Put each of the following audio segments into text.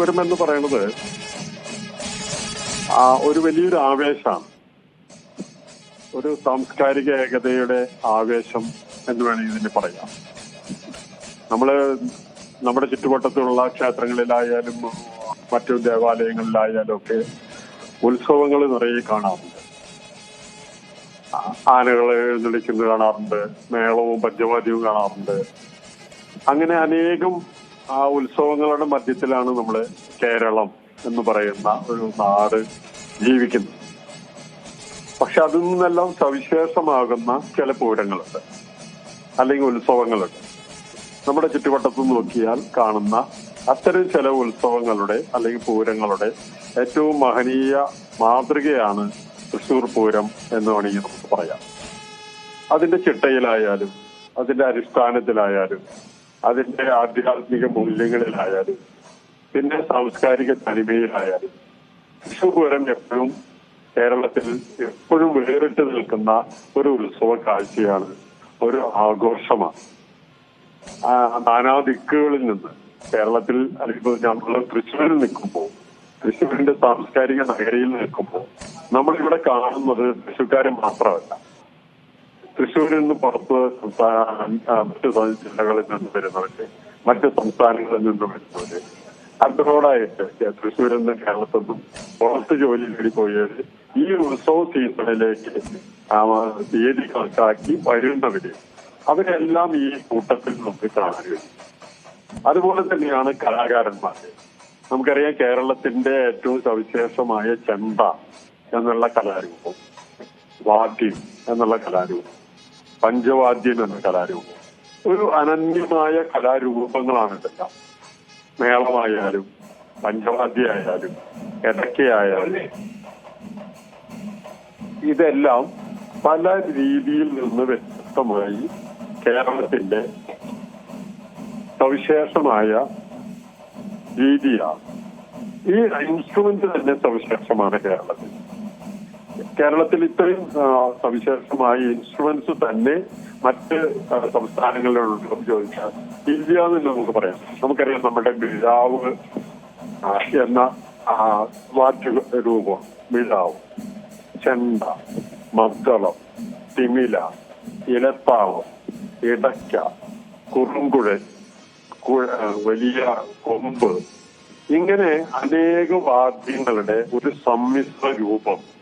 പൂരം എന്ന് പറയുന്നത് ഒരു വലിയൊരു ആവേശമാണ്. ഒരു സാംസ്കാരിക ഏകതയുടെ ആവേശം എന്ന് വേണമെങ്കിൽ ഇതിന് പറയാം. നമ്മൾ നമ്മുടെ ചുറ്റുവട്ടത്തുള്ള ക്ഷേത്രങ്ങളിലായാലും മറ്റു ദേവാലയങ്ങളിലായാലും ഒക്കെ ഉത്സവങ്ങൾ നിറയെ കാണാറുണ്ട്. ആനകളെ എഴുന്നള്ളിക്കുന്നത് കാണാറുണ്ട് മേളവും പഞ്ചവാദ്യവും കാണാറുണ്ട്. അങ്ങനെ അനേകം ആ ഉത്സവങ്ങളുടെ മധ്യത്തിലാണ് നമ്മൾ കേരളം എന്ന് പറയുന്ന ഒരു നാട് ജീവിക്കുന്നത്. പക്ഷെ അതിൽ നിന്നെല്ലാം സവിശേഷമാകുന്ന ചില പൂരങ്ങളുണ്ട്. അല്ലെങ്കിൽ ഉത്സവങ്ങളുണ്ട്. നമ്മുടെ ചുറ്റുവട്ടത്ത് നോക്കിയാൽ കാണുന്ന അത്തരം ചില ഉത്സവങ്ങളുടെ അല്ലെങ്കിൽ പൂരങ്ങളുടെ ഏറ്റവും മഹനീയ മാതൃകയാണ് തൃശൂർ പൂരം എന്ന് വേണമെങ്കിൽ നമുക്ക് പറയാം. അതിന്റെ ചിട്ടയിലായാലും അതിന്റെ അടിസ്ഥാനത്തിലായാലും അതിന്റെ ആധ്യാത്മിക മൂല്യങ്ങളിലായാലും പിന്നെ സാംസ്കാരിക തനിമയിലായാലും വിഷുപൂരം പൂരം എപ്പോഴും കേരളത്തിൽ എപ്പോഴും വേറിട്ട് നിൽക്കുന്ന ഒരു ഉത്സവ കാഴ്ചയാണ് ഒരു ആഘോഷമാണ്. നാനാ ദിക്കുകളിൽ നിന്ന് കേരളത്തിൽ അല്ലെങ്കിൽ ഞങ്ങൾ തൃശ്ശൂരിൽ നിൽക്കുമ്പോൾ തൃശ്ശൂരിന്റെ സാംസ്കാരിക നഗരിയിൽ നിൽക്കുമ്പോൾ നമ്മളിവിടെ കാണുന്നത് തൃശ്ശൂക്കാരെ മാത്രമല്ല. തൃശ്ശൂരിൽ നിന്ന് പുറത്ത് മറ്റ് ജില്ലകളിൽ നിന്ന് വരുന്നവര് മറ്റ് സംസ്ഥാനങ്ങളിൽ നിന്ന് വരുന്നവര് അബ്രോഡായിട്ട് തൃശ്ശൂരിൽ നിന്ന് കേരളത്തിൽ നിന്നും പുറത്ത് ജോലി നേടി പോയവര് ഈ ഉത്സവ സീസണിലേക്ക് തീയതി കണക്കാക്കി വരുന്നവര് അവരെല്ലാം ഈ കൂട്ടത്തിൽ നമുക്ക് കാണാൻ കഴിയും. അതുപോലെ തന്നെയാണ് കലാകാരന്മാര്. നമുക്കറിയാം കേരളത്തിന്റെ ഏറ്റവും സവിശേഷമായ ചെമ്പ എന്നുള്ള കലാരൂപം വാദ്യം എന്നുള്ള കലാരൂപം. പഞ്ചവാദ്യം എന്ന കലാരൂപം. ഒരു അനന്യമായ കലാരൂപങ്ങളാണ് ഇതെല്ലാം മേളമായാലും പഞ്ചവാദ്യമായാലും ഇടയ്ക്കയായാലും ഇതെല്ലാം പല രീതിയിൽ നിന്ന് വ്യത്യസ്തമായി കേരളത്തിന്റെ സവിശേഷമായ രീതിയാണ്. ഈ ഇൻസ്ട്രുമെന്റ് തന്നെ സവിശേഷമാണ് കേരളത്തിൽ. കേരളത്തിൽ ഇത്രയും സവിശേഷമായ ഇൻസ്ട്രുമെന്റ്സ് തന്നെ മറ്റ് സംസ്ഥാനങ്ങളിലുണ്ടോ ചോദിച്ചാൽ ഇല്ല എന്ന് നമുക്ക് പറയാം. നമുക്കറിയാം നമ്മുടെ മിഴാവ് ആ, എന്ന വാദ്യ രൂപം. മിഴാവ് ചെണ്ട മദ്ദളം തിമില ഇലത്താവ് ഇടയ്ക്ക കുറുങ്കുഴൽ കു- ആ, വലിയ കൊമ്പ്. ഇങ്ങനെ അനേക വാദ്യങ്ങളുടെ ഒരു സമ്മിശ്ര രൂപം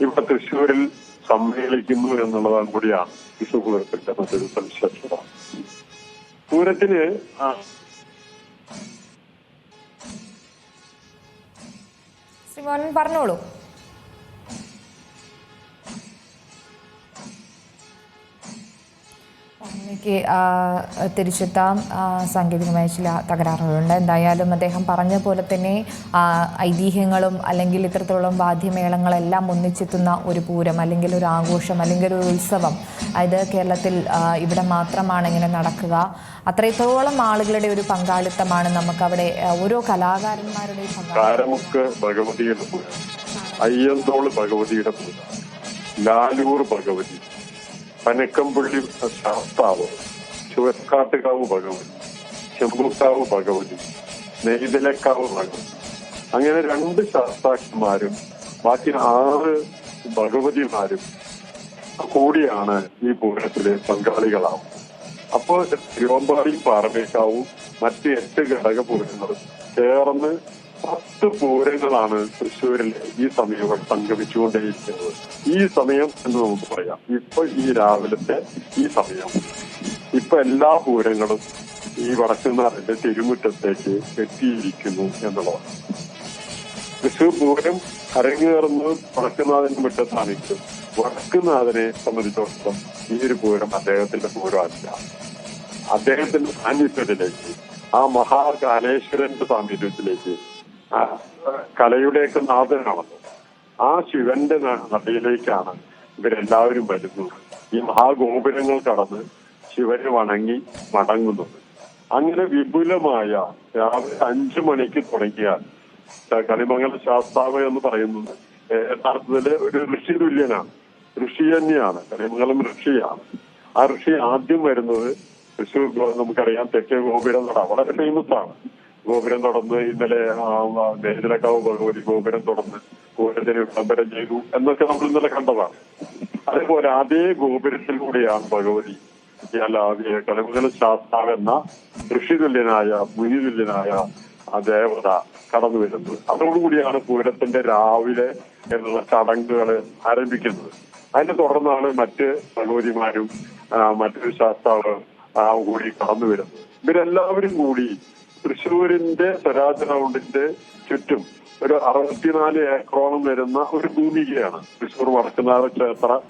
ഇവിടെ തൃശ്ശൂരിൽ സമ്മേളിക്കുന്നു എന്നുള്ളതാണ് കൂടിയാണ് തൃശ്ശൂർ പൂരത്തിന്റെ മറ്റൊരു സവിശേഷത. പൂരത്തിന് പറഞ്ഞോളൂ. എനിക്ക് തിരിച്ചെത്താം. സാങ്കേതികമായ ചില തകരാറുകളുണ്ട്. എന്തായാലും അദ്ദേഹം പറഞ്ഞ പോലെ തന്നെ ഐതിഹ്യങ്ങളും അല്ലെങ്കിൽ ഇത്തരത്തിലുള്ള വാദ്യമേളങ്ങളെല്ലാം ഒന്നിച്ചെത്തുന്ന ഒരു പൂരം അല്ലെങ്കിൽ ഒരു ആഘോഷം അല്ലെങ്കിൽ ഒരു ഉത്സവം അത് കേരളത്തിൽ ഇവിടെ മാത്രമാണ് ഇങ്ങനെ നടക്കുക. അത്രത്തോളം ആളുകളുടെ ഒരു പങ്കാളിത്തമാണ് നമുക്കവിടെ അവിടെ ഓരോ കലാകാരന്മാരുടെയും ഭഗവതിയുടെ ഭഗവതിയുടെ ലാലൂർ ഭഗവതി. പനക്കമ്പള്ളി ശാസ്താവ് ചുവക്കാട്ടുകാവ് ഭഗവതി. ചെമ്പൂക്കാവ് ഭഗവതി. നെയ്തലക്കാവ് ഭഗവതി. അങ്ങനെ രണ്ട് ശാസ്താക്കന്മാരും ബാക്കി ആറ് ഭഗവതിമാരും കൂടിയാണ് ഈ പൂരത്തിലെ പങ്കാളികളാവും. അപ്പോൾ തിരുവമ്പാടി പാറമേക്കാവും മറ്റ് എട്ട് ഘടകപൂരങ്ങളും ചേർന്ന് പത്ത് പൂരങ്ങളാണ് തൃശ്ശൂരിൽ ഈ സമയം സംഗമിച്ചുകൊണ്ടേയിരിക്കുന്നത് ഈ സമയം എന്ന് നമുക്ക് പറയാം. ഇപ്പൊ ഈ രാവിലത്തെ ഈ സമയം. ഇപ്പൊ എല്ലാ പൂരങ്ങളും ഈ വടക്കുന്നാറിന്റെ തിരുമുറ്റത്തേക്ക് എത്തിയിരിക്കുന്നു എന്നുള്ളതാണ്. തൃശ്ശൂർ പൂരം അരങ്ങേറുന്നത് വടക്കുന്നാഥന്റെ മുറ്റത്താണെങ്കിലും വടക്കുന്നാഥനെ സംബന്ധിച്ചിടത്തോളം ഈ ഒരു പൂരം അദ്ദേഹത്തിന്റെ പൂരമല്ല. അദ്ദേഹത്തിന്റെ സാന്നിധ്യത്തിലേക്ക് ആ മഹാകാലേശ്വരന്റെ സാന്നിധ്യത്തിലേക്ക് ആ കലയുടെയൊക്കെ നാഥനാണല്ലോ. ആ ശിവന്റെ നടയിലേക്കാണ് ഇവരെല്ലാവരും വരുന്നത്. ഈ മഹാഗോപുരങ്ങൾ കടന്ന് ശിവനെ വണങ്ങി മടങ്ങുന്നത് അങ്ങനെ വിപുലമായ രാവിലെ അഞ്ചു മണിക്ക് തുടങ്ങിയാൽ കളിമംഗല ശാസ്താവ് എന്ന് പറയുന്നത് യഥാർത്ഥത്തിൽ ഒരു ഋഷി തുല്യനാണ്. ഋഷി തന്നെയാണ്. കളിമംഗലം ഋഷിയാണ്. ആ ഋഷി ആദ്യം വരുന്നത് തൃശ്ശൂർ നമുക്കറിയാം തെക്കേ ഗോപുരം നട വളരെ ഫേമസ് ആണ്. ഗോപുരം തുടർന്ന് ഇന്നലെ നെയ്തിലക്കാവ് ഭഗവതി ഗോപുരം തുടർന്ന് ഗോപുരത്തിന് വിളംബരം ചെയ്തു എന്നൊക്കെ നമ്മൾ ഇന്നലെ കണ്ടതാണ്. അതേപോലെ അതേ ഗോപുരത്തിലൂടെയാണ് ഭഗവതി അല്ലാതെ കലമുതല ശാസ്താവ് എന്ന ഋഷിതുല്യനായ മുനിതുല്യനായ ആ ദേവത കടന്നു വരുന്നത്. അതോടുകൂടിയാണ് പൂരത്തിന്റെ രാവിലെ എന്നുള്ള ചടങ്ങുകൾ ആരംഭിക്കുന്നത്. അതിനെ തുടർന്നാണ് മറ്റ് ഭഗവതിമാരും മറ്റൊരു ശാസ്താവ് കൂടി കടന്നു വരുന്നത്. ഇവരെല്ലാവരും കൂടി തൃശ്ശൂരിന്റെ സ്വരാജ് റൗണ്ടിന്റെ ചുറ്റും ഒരു അറുപത്തിനാല് ഏക്കറോളം വരുന്ന ഒരു ഭൂമികയാണ്. തൃശ്ശൂർ വടക്കുന്നാഥ ക്ഷേത്ര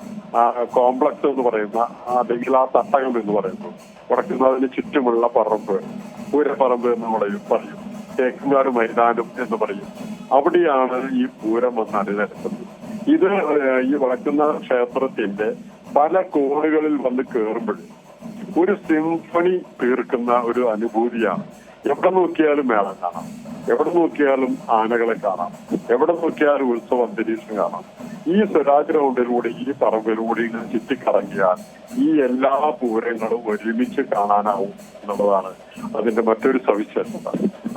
കോംപ്ലക്സ് എന്ന് പറയുന്ന അല്ലെങ്കിൽ ആ തട്ടകം എന്ന് പറയുന്നത് വടക്കുന്നാഥിന് ചുറ്റുമുള്ള പറമ്പ് പൂരപ്പറമ്പ് എന്ന് പറയും പറയും. തേക്കുംകാട് മൈതാനം എന്ന് പറയും. അവിടെയാണ് ഈ പൂരം വന്ന് അണിനിരക്കുന്നത്. ഇത് ഈ വടക്കുന്നാഥ ക്ഷേത്രത്തിന്റെ പല കോണുകളിൽ വന്ന് കയറുമ്പോൾ ഒരു സിംഫണി തീർക്കുന്ന ഒരു അനുഭൂതിയാണ്. എവിടെ നോക്കിയാലും മേളം കാണാം. എവിടെ നോക്കിയാലും ആനകളെ കാണാം. എവിടെ നോക്കിയാലും ഉത്സവ അന്തരീക്ഷം കാണാം. ഈ സ്വരാജ് റൗണ്ടിലൂടെ ഈ പറമ്പിലൂടെ ഇങ്ങനെ ചുറ്റിക്കറങ്ങിയാൽ ഈ എല്ലാ പൂരങ്ങളും ഒരുമിച്ച് കാണാനാവും എന്നുള്ളതാണ് അതിന്റെ മറ്റൊരു സവിശേഷത.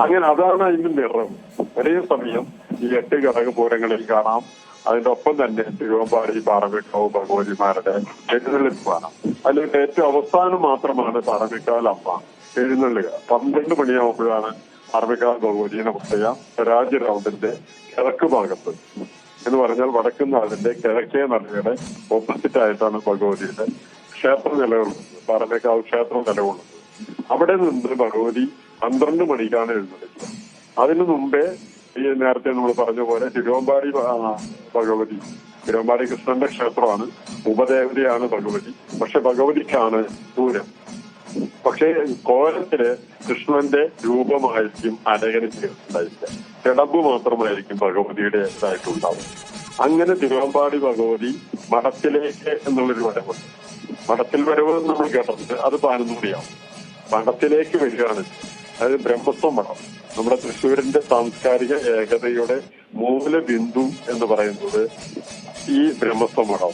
അങ്ങനെ അതാണ് അതിന്റെ നിറം. ഒരേ സമയം ഈ എട്ട് ഘടക പൂരങ്ങളിൽ കാണാം. അതിന്റെ ഒപ്പം തന്നെ തിരുവമ്പാടി പാറമേക്കാവ് ഭഗവതിമാരുടെ എഴുന്നള്ളിപ്പ് കാണാം അതിൽ ഏറ്റവും അവസാനം മാത്രമാണ് പാറമിക്കാവിൽ അമ്മ എഴുന്നള്ളുക. പന്ത്രണ്ട് മണിയാവുമ്പോഴാണ് പാറമേക്കാവ് ഭഗവതി നമുക്കറിയാം രാജ്യ റൗണ്ടിന്റെ കിഴക്ക് ഭാഗത്ത്. എന്ന് പറഞ്ഞാൽ വടക്കുന്നാളിന്റെ കിഴക്കേ നടയുടെ ഓപ്പോസിറ്റ് ആയിട്ടാണ് ഭഗവതിയുടെ ക്ഷേത്രം നിലകൊള്ളുന്നത്. പാറമേക്കാവ് ക്ഷേത്രം നിലകൊള്ളുന്നത്. അവിടെ നിന്ന് ഭഗവതി പന്ത്രണ്ട് മണിക്കാണ് എഴുന്നള്ളത് അതിനു മുമ്പേ ഈ നേരത്തെ നമ്മൾ പറഞ്ഞ പോലെ തിരുവമ്പാടി ഭഗവതി തിരുവമ്പാടി കൃഷ്ണന്റെ ക്ഷേത്രമാണ്. ഉപദേവതയാണ് ഭഗവതി പക്ഷെ ഭഗവതിക്കാണ് പൂരം പക്ഷേ കോലത്തിൽ കൃഷ്ണന്റെ രൂപമായിരിക്കും അനകന് ചേർത്തുണ്ടായിരിക്കുക കിടമ്പ് മാത്രമായിരിക്കും ഭഗവതിയുടെ ഇതായിട്ടുണ്ടാവും അങ്ങനെ തിരുവമ്പാടി ഭഗവതി മഠത്തിലേക്ക് എന്നുള്ളൊരു വരവുണ്ട്. മഠത്തിൽ വരവ് നമ്മൾ കേട്ടിട്ടുണ്ട്. അത് പതിനൊന്നുകൂടിയാവും മഠത്തിലേക്ക് വരികയാണ്. അതായത് ബ്രഹ്മസ്വം മഠം. നമ്മുടെ തൃശ്ശൂരിന്റെ സാംസ്കാരിക ഏകതയുടെ മൂലബിന്ദു എന്ന് പറയുന്നത് ഈ ബ്രഹ്മസ്വം മഠം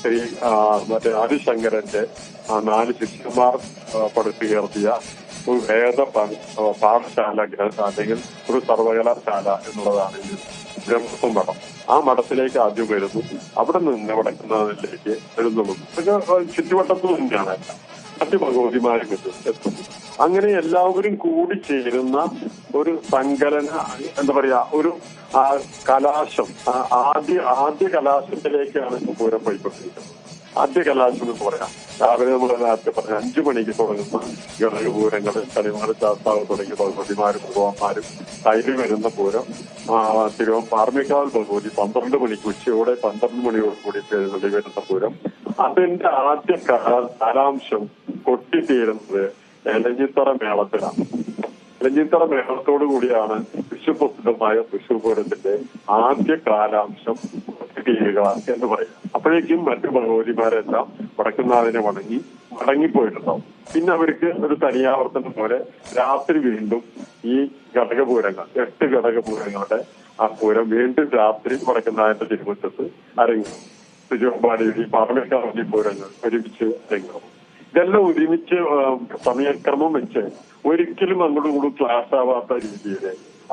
ശ്രീ മറ്റേ ആദിശങ്കരന്റെ ആ നാല് ശിഷ്യന്മാർ ആ, പടുത്തുയർത്തിയ ഒരു വേദ പാഠശാല അല്ലെങ്കിൽ ഒരു സർവകലാശാല എന്നുള്ളതാണ് ഈ ബ്രഹ്മസ്വം മഠം. ആ മഠത്തിലേക്ക് ആദ്യം വരുന്നു. അവിടെ നിന്ന് വടക്കുന്നതിലേക്ക് എഴുന്നള്ളുന്നു ചുറ്റുവട്ടത്തു തന്നെയാണ്. മറ്റ് ഭഗവതിമാരും എത്തുന്നു. അങ്ങനെ എല്ലാവരും കൂടി ചേരുന്ന ഒരു സങ്കലന എന്താ പറയാ ഒരു കലാശം ആദ്യ ആദ്യ കലാശത്തിലേക്കാണ് ഇപ്പൊ പൂരം പോയിക്കൊണ്ടിരിക്കുന്നത്. ആദ്യ കലാശം എന്ന് പറയാം. രാവിലെ നമ്മൾ നേരത്തെ പറഞ്ഞ അഞ്ചു മണിക്ക് തുടങ്ങുന്ന ഗണകപൂരങ്ങൾ കളിമാട് ശാസ്താവ് തുടങ്ങി ഭഗവതിമാരും ഭഗവാന്മാരും കയ്യിൽ വരുന്ന പൂരം. തിരുവ പാർമിക്കാവൽ ഭഗവതി പന്ത്രണ്ട് മണിക്ക് ഉച്ചയോടെ പന്ത്രണ്ട് മണിയോട് കൂടി വരുന്ന പൂരം. അതിന്റെ ആദ്യ കലാ- കാലാംശം കൊട്ടിത്തീരുന്നത് എലഞ്ഞിത്തറ മേളത്തിലാണ്. എലഞ്ഞിത്തറ മേളത്തോടു കൂടിയാണ് വിശ്വപ്രസിദ്ധമായ തൃശൂർ പൂരത്തിന്റെ ആദ്യ കാലാംശം ചെയ്യുക എന്ന് പറയാം അപ്പോഴേക്കും മറ്റു ഭഗവതിമാരെല്ലാം വടക്കുന്നാഥിനെ വണങ്ങി മടങ്ങിപ്പോയിട്ടുണ്ടാവും പിന്നെ അവർക്ക് ഒരു തനിയാവർത്തനം പോലെ രാത്രി വീണ്ടും ഈ ഘടകപൂരങ്ങൾ എട്ട് ഘടകപൂരങ്ങളുടെ ആ പൂരം വീണ്ടും രാത്രി വടക്കുന്നാഥന്റെ തിരുമുറ്റത്ത് അരങ്ങും തിരുവമ്പാടി ഈ പാർലമെന്റ് പൂരങ്ങൾ ഒരുമിച്ച് അരങ്ങും ഇതെല്ലാം ഒരുമിച്ച് സമയക്രമം വെച്ച് ഒരിക്കലും അങ്ങോട്ടും ഇങ്ങോട്ടും ക്ലാസ് ആവാത്ത രീതിയിൽ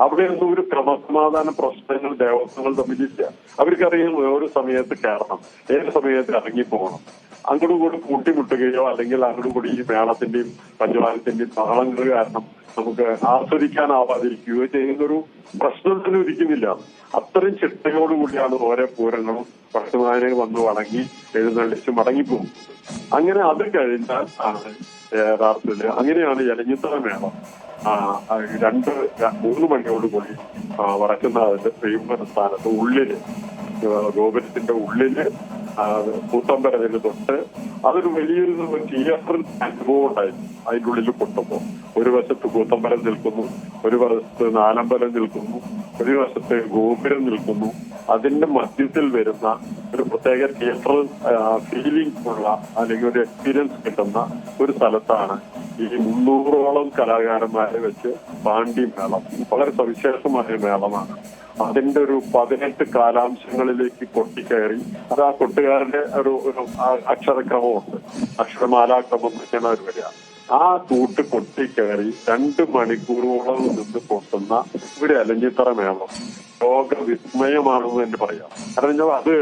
അവിടെയൊന്നും ഒരു ക്രമസമാധാന പ്രശ്നങ്ങൾ ദേവസ്വങ്ങൾ തമ്മിലില്ല. അവർക്കറിയാം ഓരോ സമയത്ത് കയറണം. ഏത് സമയത്ത് ഇറങ്ങിപ്പോകണം അങ്ങോട്ടും ഇങ്ങോട്ടും കൂട്ടിമുട്ടുകയോ അല്ലെങ്കിൽ അങ്ങോട്ടും കൂടി ഈ മേളത്തിന്റെയും പഞ്ചവാരത്തിന്റെയും താളങ്ങൾ കാരണം നമുക്ക് ആസ്വദിക്കാനാവാതിരിക്കുകയോ ചെയ്യുന്നൊരു പ്രശ്നം തന്നെ ഉദിക്കുന്നില്ല. അത്രയും ചിട്ടയോടുകൂടിയാണ് ഓരോ പൂരങ്ങളും ഭക്തമാരെ വന്ന് വണങ്ങി എഴുന്നള്ളിച്ച് മടങ്ങിപ്പോകും അങ്ങനെ അത് കഴിഞ്ഞാൽ ആണ് യഥാർത്ഥത്തിൽ അങ്ങനെയാണ് ഇലഞ്ഞിത്തറ മേളം. രണ്ട് മൂന്ന് മൂന്ന് മണിയോടുകൂടി വറക്കുന്ന അതിന്റെ ശ്രീമന സ്ഥാനത്ത് ഉള്ളിൽ ഗോപുരത്തിന്റെ ഉള്ളിൽ കൂത്തമ്പലത്തിന് തൊട്ട് അതൊരു വലിയൊരു തിയേറ്ററിൽ അനുഭവം ഉണ്ടായിരുന്നു അതിന്റെ ഉള്ളിൽ കൊട്ടുമ്പോ ഒരു വശത്ത് കൂത്തമ്പലം നിൽക്കുന്നു ഒരു വശത്ത് നാലമ്പലം നിൽക്കുന്നു ഒരു വശത്ത് ഗോപുരം നിൽക്കുന്നു. അതിന്റെ മധ്യത്തിൽ വരുന്ന ഒരു പ്രത്യേക തിയേറ്റർ ഫീലിംഗ് ഉള്ള അല്ലെങ്കിൽ ഒരു എക്സ്പീരിയൻസ് കിട്ടുന്ന ഒരു സ്ഥലത്താണ് ഈ മുന്നൂറോളം കലാകാരന്മാരെ വെച്ച് പാണ്ഡി മേളം വളരെ സവിശേഷമായ മേളമാണ്. അതിന്റെ ഒരു പതിനെട്ട് കാലാംശങ്ങളിലേക്ക് പൊട്ടിക്കയറി അത് ആ കൊട്ടുകാരന്റെ ഒരു ഒരു അക്ഷരക്രമമുണ്ട്. അക്ഷരമാലാക്രമം എന്നൊക്കെയാണ് അവർ വരിക. ആ കൂട്ട് പൊട്ടിക്കയറി രണ്ട് മണിക്കൂറോളം നിന്ന് പൊട്ടുന്ന ഇവിടെ അലഞ്ഞിത്തറ മേളം. ലോക വിസ്മയമാണെന്ന് തന്നെ പറയാം. കാരണം അത്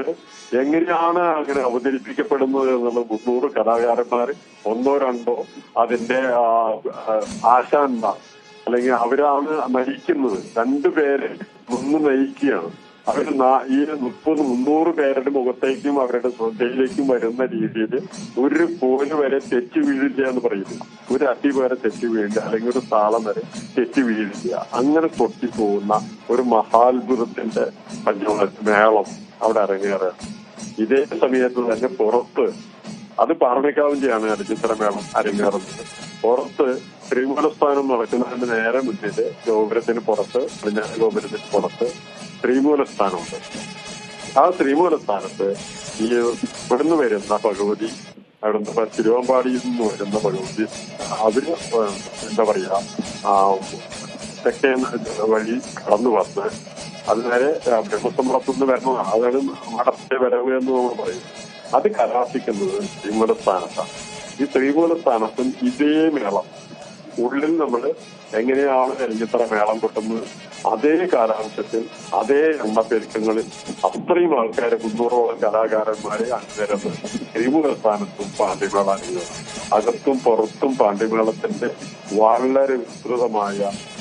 എങ്ങനെയാണ് അങ്ങനെ അവതരിപ്പിക്കപ്പെടുന്നത് എന്നുള്ള മുന്നൂറ് കലാകാരന്മാർ ഒന്നോ രണ്ടോ അതിന്റെ ആശാന്മാർ അല്ലെങ്കിൽ അവരാണ് നയിക്കുന്നത്. രണ്ടുപേരെ നിന്ന് നയിക്കുകയാണ് അവർ ഈ മുപ്പത് മുന്നൂറ് പേരുടെ മുഖത്തേക്കും അവരുടെ ശ്രദ്ധയിലേക്കും വരുന്ന രീതിയിൽ ഒരു കോൽ വരെ തെറ്റ് വീഴില്ല എന്ന് പറയുന്നു ഒരു അടി വരെ തെറ്റ് വീഴില്ല അല്ലെങ്കിൽ ഒരു താളം വരെ തെറ്റ് വീഴില്ല അങ്ങനെ പൊട്ടിപ്പോകുന്ന ഒരു മഹാത്ഭുതത്തിന്റെ പഞ്ചമ മേളം അവിടെ അരങ്ങേറുകയാണ് ഇതേ സമയത്ത് തന്നെ പുറത്ത് അത് പാർമിക്കാവിന്റെയാണ് അരചിത്രമേളം അരങ്ങേറുന്നത്. പുറത്ത് ശ്രീമൂലസ്ഥാനം നടക്കുന്നതിന് നേരെ മുന്നിട്ട് ഗോപുരത്തിന് പുറത്ത് പടിഞ്ഞാറ് ഗോപുരത്തിന് പുറത്ത് ശ്രീമൂലസ്ഥാനമുണ്ട്. ആ ശ്രീമൂലസ്ഥാനത്ത് ഈ ഇവിടുന്ന് വരുന്ന ഭഗവതി അവിടുന്ന് തിരുവമ്പാടിയിൽ നിന്ന് വരുന്ന ഭഗവതി അവർ എന്താ പറയാ തെക്കേ വഴി കടന്നു വന്ന് അത് നേരെ ബ്രഹ്മസംഭവത്തുനിന്ന് വരുന്നതാണ്. അതാണ് മടത്തെ വരവ് എന്ന് നമ്മൾ പറയും അത് കലാശിക്കുന്നത് ശ്രീമൂലസ്ഥാനത്താണ് ഈ ശ്രീമൂലസ്ഥാനത്തും ഇതേ മേളം. ഉള്ളിൽ നമ്മൾ എങ്ങനെയാണ് എലിഞ്ഞിത്ര മേളം കൊട്ടുന്നത്? അതേ കാലാംശത്തിൽ അതേ എണ്ണപ്പെരുക്കങ്ങളിൽ അത്രയും ആൾക്കാരെ മുന്നൂറോളം കലാകാരന്മാരെ അണിനിരന്ന് ശ്രീമുഖസ്ഥാനത്തും പാണ്ഡിമേള അണിഞ്ഞത് അകത്തും പുറത്തും പാണ്ഡിമേളത്തിന്റെ വളരെ വിസ്തൃതമായ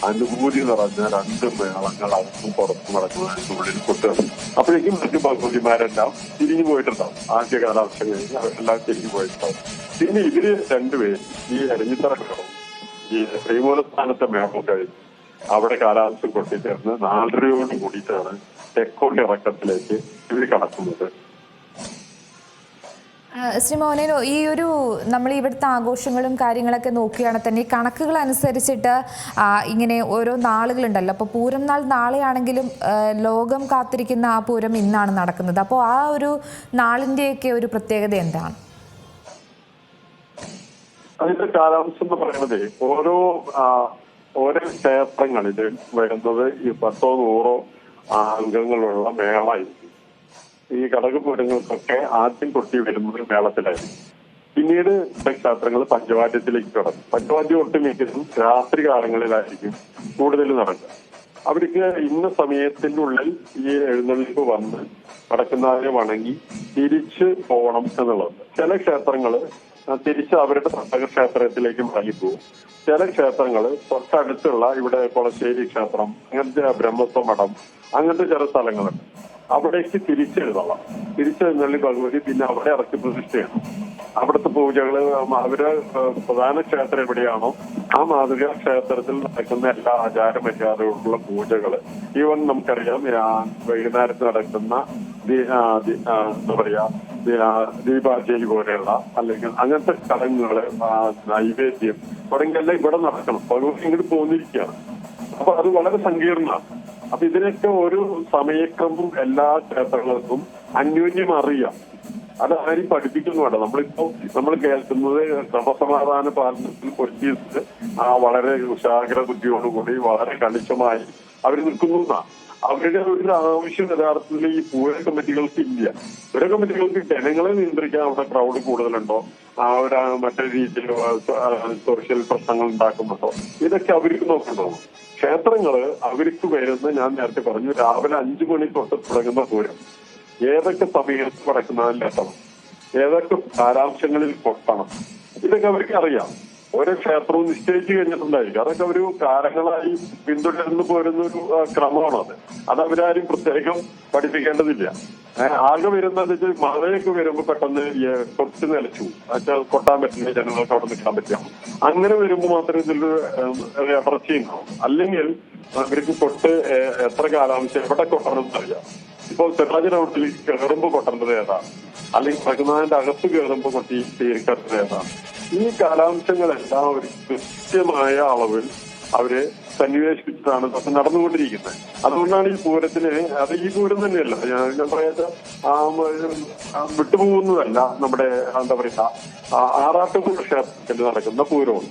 അനുഭൂതി നിറഞ്ഞ രണ്ട് മേളങ്ങൾ അകത്തും പുറത്തും നടക്കുന്നതിന് ഉള്ളിൽ കൊട്ടുകയാണ് അപ്പോഴേക്കും മറ്റു ഭഗവതിമാരെല്ലാം തിരിഞ്ഞു പോയിട്ടുണ്ടാവും. ആദ്യ കാലാവസ്ഥ കഴിഞ്ഞ് അവരെല്ലാം തിരിഞ്ഞു പോയിട്ടുണ്ടാവും. പിന്നെ ഇവർ രണ്ടുപേരും ഈ അരഞ്ഞിത്തറ മേളവും ഈ ശ്രീമൂലസ്ഥാനത്തെ മേളം കഴിഞ്ഞ് അവിടെ കാലാവസ്ഥ കൊട്ടിച്ചേർന്ന് നാലരയോട് കൂടിയിട്ടാണ് തെക്കോട്ട് ഇറക്കത്തിലേക്ക് ഇവർ കടക്കുന്നത്. ശ്രീ മോഹനോ ഈ ഒരു നമ്മൾ ഇവിടുത്തെ ആഘോഷങ്ങളും കാര്യങ്ങളൊക്കെ നോക്കുകയാണെങ്കിൽ തന്നെ ഈ കണക്കുകൾ അനുസരിച്ചിട്ട് ഇങ്ങനെ ഓരോ നാളുകളുണ്ടല്ലോ. അപ്പോൾ പൂരം നാൾ നാളെയാണെങ്കിലും ലോകം കാത്തിരിക്കുന്ന ആ പൂരം ഇന്നാണ് നടക്കുന്നത്. അപ്പോൾ ആ ഒരു നാളിന്റെയൊക്കെ ഒരു പ്രത്യേകത എന്താണ്? അതിന്റെ കാലാവസ്ഥ എന്ന് പറയുന്നത് ഓരോ ഓരോ ക്ഷേത്രങ്ങളിൽ വരുന്നത് ഈ പത്തോ നൂറോ അംഗങ്ങളുള്ള മേളായിരിക്കും. ഈ ഘടകപൂരങ്ങൾക്കൊക്കെ ആദ്യം കൊട്ടി വരുന്നത് മേളത്തിലായിരിക്കും. പിന്നീട് ക്ഷേത്രങ്ങൾ പഞ്ചവാദ്യത്തിലേക്ക് കടന്നു പഞ്ചവാദ്യം ഒട്ടുമിക്കതും രാത്രി കാലങ്ങളിലായിരിക്കും കൂടുതൽ നടക്കുക. അവർക്ക് ഇന്ന സമയത്തിന്റെ ഉള്ളിൽ ഈ എഴുന്നള്ളിപ്പ് വന്ന് വടക്കുന്നാഥനെ വണങ്ങി തിരിച്ച് പോകണം എന്നുള്ളത്. ചില ക്ഷേത്രങ്ങൾ തിരിച്ച് അവരുടെ ക്ഷേത്രത്തിലേക്ക് മടങ്ങിപ്പോകും ചില ക്ഷേത്രങ്ങൾ തൊട്ടടുത്തുള്ള ഇവിടെ കൊളശ്ശേരി ക്ഷേത്രം അങ്ങനത്തെ ബ്രഹ്മസ്വ മഠം അങ്ങനത്തെ ചില സ്ഥലങ്ങളുണ്ട്. അവിടേക്ക് തിരിച്ചെഴുതണം. തിരിച്ചെഴുന്നള്ളി ഭഗവതി പിന്നെ അവിടെ ഇറക്കി പ്രതിഷ്ഠയാണ്. അവിടുത്തെ പൂജകൾ അവർ പ്രധാന ക്ഷേത്രം എവിടെയാണോ ആ മാതൃകാ ക്ഷേത്രത്തിൽ നടക്കുന്ന എല്ലാ ആചാര മര്യാദകളുള്ള പൂജകൾ ഈവൻ നമുക്കറിയാം വൈകുന്നേരത്ത് നടക്കുന്ന എന്താ പറയാ ദീ- പോലെയുള്ള അല്ലെങ്കിൽ അങ്ങനത്തെ ചടങ്ങുകൾ നൈവേദ്യം തുടങ്ങിയെല്ലാം ഇവിടെ നടക്കണം. ഭഗവതി ഇങ്ങോട്ട് പോന്നിരിക്കുകയാണ്. അപ്പൊ അത് വളരെ സങ്കീർണമാണ്. അപ്പൊ ഇതിനൊക്കെ ഒരു സമയക്രമം എല്ലാ ക്ഷേത്രങ്ങൾക്കും അന്യോന്യം അറിയാം. അത് ആരും പഠിപ്പിക്കുന്നു വേണ്ട നമ്മളിപ്പോ നമ്മൾ കേൾക്കുന്നത് ക്രമസമാധാന പാലനത്തിൽ കൊച്ചീസ് ആ വളരെ ഉഷാഗ്ര ബുദ്ധിയോടുകൂടി വളരെ കണിശമായി അവർ നിൽക്കുന്നു. അവരുടെ ഒരു ആവശ്യം യഥാർത്ഥത്തിൽ ഈ പൂര കമ്മിറ്റികൾക്ക് ഇല്ല. പൂര കമ്മിറ്റികൾക്ക് ജനങ്ങളെ നിയന്ത്രിക്കാൻ അവിടെ ക്രൗഡ് കൂടുതലുണ്ടോ? ഒരു മറ്റേ രീതിയിൽ സോഷ്യൽ പ്രശ്നങ്ങൾ ഉണ്ടാക്കുന്നുണ്ടോ? ഇതൊക്കെ അവർക്ക് നോക്കണ്ടോ ക്ഷേത്രങ്ങൾ അവർക്ക് വരുന്ന ഞാൻ നേരത്തെ പറഞ്ഞു രാവിലെ അഞ്ചു മണി തൊട്ട് തുടങ്ങുന്ന പൂരം. ഏതൊക്കെ സമയത്ത് എത്തണം ഏതൊക്കെ സാരാംശങ്ങളിൽ കൊട്ടണം ഇതൊക്കെ അവർക്ക് അറിയാം. ഓരോ ക്ഷേത്രവും നിശ്ചയിച്ചു കഴിഞ്ഞിട്ടുണ്ടായിരിക്കും. അതൊക്കെ ഒരു കാലങ്ങളായി പിന്തുടർന്നു പോരുന്ന ഒരു ക്രമമാണ് അത്. അത് അവരാരും പ്രത്യേകം പഠിപ്പിക്കേണ്ടതില്ല. ആകെ വരുന്നത് മഴയൊക്കെ വരുമ്പോൾ പെട്ടെന്ന് കൊട്ട് നിലച്ചു. വെച്ചാൽ കൊട്ടാൻ പറ്റില്ല ജനങ്ങൾക്ക് അവിടെ നിൽക്കാൻ പറ്റില്ല. അങ്ങനെ വരുമ്പോൾ മാത്രമേ ഇതിൽ ഇടർച്ചയുണ്ടാവും അല്ലെങ്കിൽ അവർക്ക് കൊട്ട് എത്ര കാലാംശം എവിടെ കൊട്ടണം എന്നറിയാം ഇപ്പോൾ സിറാജ് റൗണ്ടിൽ കയറുമ്പോ കൊട്ടേണ്ടത് ഏതാണ് അല്ലെങ്കിൽ പ്രകൃതാന്റെ അകത്ത് കയറുമ്പോ കൊട്ടി തീർക്കേണ്ടത് ഏതാണ് ഈ കാലാംശങ്ങളെല്ലാം ഒരു കൃത്യമായ അളവിൽ അവർ സന്നിവേശിപ്പിച്ചിട്ടാണ് ഇതൊക്കെ നടന്നുകൊണ്ടിരിക്കുന്നത്. അതുകൊണ്ടാണ് ഈ പൂരത്തിന് അത് ഈ പൂരം തന്നെയല്ല. ഞാൻ പറയാത്ത വിട്ടുപോകുന്നതല്ല നമ്മുടെ എന്താ പറയുക ആ, ആറാട്ടുപുഴ ക്ഷേത്രത്തിൽ നടക്കുന്ന പൂരമാണ്.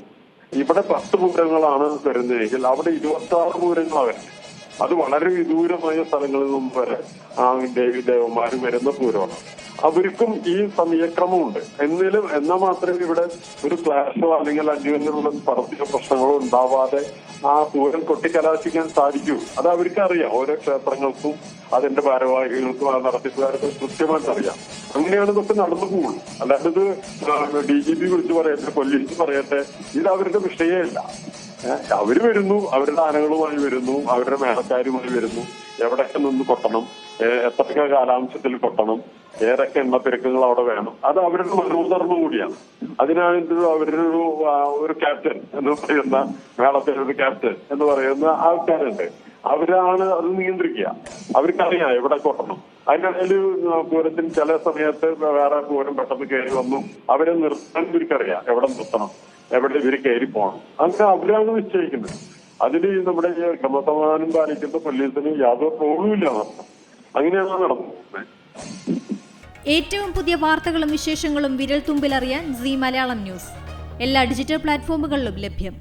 ഇവിടെ പത്ത് പൂരങ്ങളാണ് വരുന്നതെങ്കിൽ അവിടെ ഇരുപത്തി ആറ് പൂരങ്ങളാണ് വരുന്നത്. അത് വളരെ വിദൂരമായ സ്ഥലങ്ങളിൽ നിന്നും വരെ ആ ദേവി ദേവന്മാർ വരുന്ന പൂരമാണ്. അവർക്കും ഈ സമയക്രമമുണ്ട്. എന്നാലും എന്നാൽ മാത്രമേ ഇവിടെ ഒരു ക്ലാഷോ അല്ലെങ്കിൽ അന്യോന്യമുള്ള പറഞ്ഞ പ്രശ്നങ്ങളോ ഉണ്ടാവാതെ ആ പൂരം കൊട്ടിക്കലാശിക്കാൻ സാധിക്കൂ. അത് അവർക്ക് അറിയാം ഓരോ ക്ഷേത്രങ്ങൾക്കും അതിന്റെ ഭാരവാഹികൾക്കും ആ നടത്തിപ്പുകാർക്കും കൃത്യമായിട്ട് അറിയാം അങ്ങനെയാണ് ഇതൊക്കെ നടന്നു പോകുള്ളൂ അല്ലാണ്ട് ഇത് ഡി ജി പി വിളിച്ച് പറയട്ടെ പോലീസ് പറയട്ടെ ഇത് അവരുടെ വിഷയമല്ല. അവർ വരുന്നു അവരുടെ ആനകളുമായി വരുന്നു അവരുടെ മേളക്കാരുമായി വരുന്നു. എവിടെയൊക്കെ നിന്ന് കൊട്ടണം എത്രയൊക്കെ കാലാംശത്തിൽ കൊട്ടണം ഏതൊക്കെ എണ്ണപ്പെരുക്കങ്ങൾ അവിടെ വേണം അത് അവരുടെ മനോധർമ്മം കൂടിയാണ്. അതിനാണ് അവരുടെ ഒരു ഒരു ക്യാപ്റ്റൻ എന്ന് പറയുന്ന മേളത്തിൽ ഒരു ക്യാപ്റ്റൻ എന്ന് പറയുന്ന ആൾക്കാരുണ്ട്. അവരാണ് അത് നിയന്ത്രിക്കുക. അവർക്കറിയാം എവിടെ കൊട്ടണം അതിനിടയിൽ പൂരത്തിന് ചില സമയത്ത് വേറെ പൂരം പെട്ടെന്ന് കയറി വന്നു. അവരെ നിർത്താൻ ഇവർക്കറിയാം എവിടെ നിർത്തണം. എവിടെ ഇവർ കയറി പോകണം അങ്ങനെ അവരാണ് നിശ്ചയിക്കുന്നത്. അതിൽ നമ്മുടെ ക്രമസമാധാനം പാലിക്കുന്ന പോലീസിന് യാതൊരു ഇല്ല. അങ്ങനെയാണ് നടന്നത് ഏറ്റവും പുതിയ വാർത്തകളും വിശേഷങ്ങളും വിരൽ തുമ്പിലറിയാൻ സി മലയാളം ന്യൂസ്. എല്ലാ ഡിജിറ്റൽ പ്ലാറ്റ്ഫോമുകളിലും ലഭ്യം.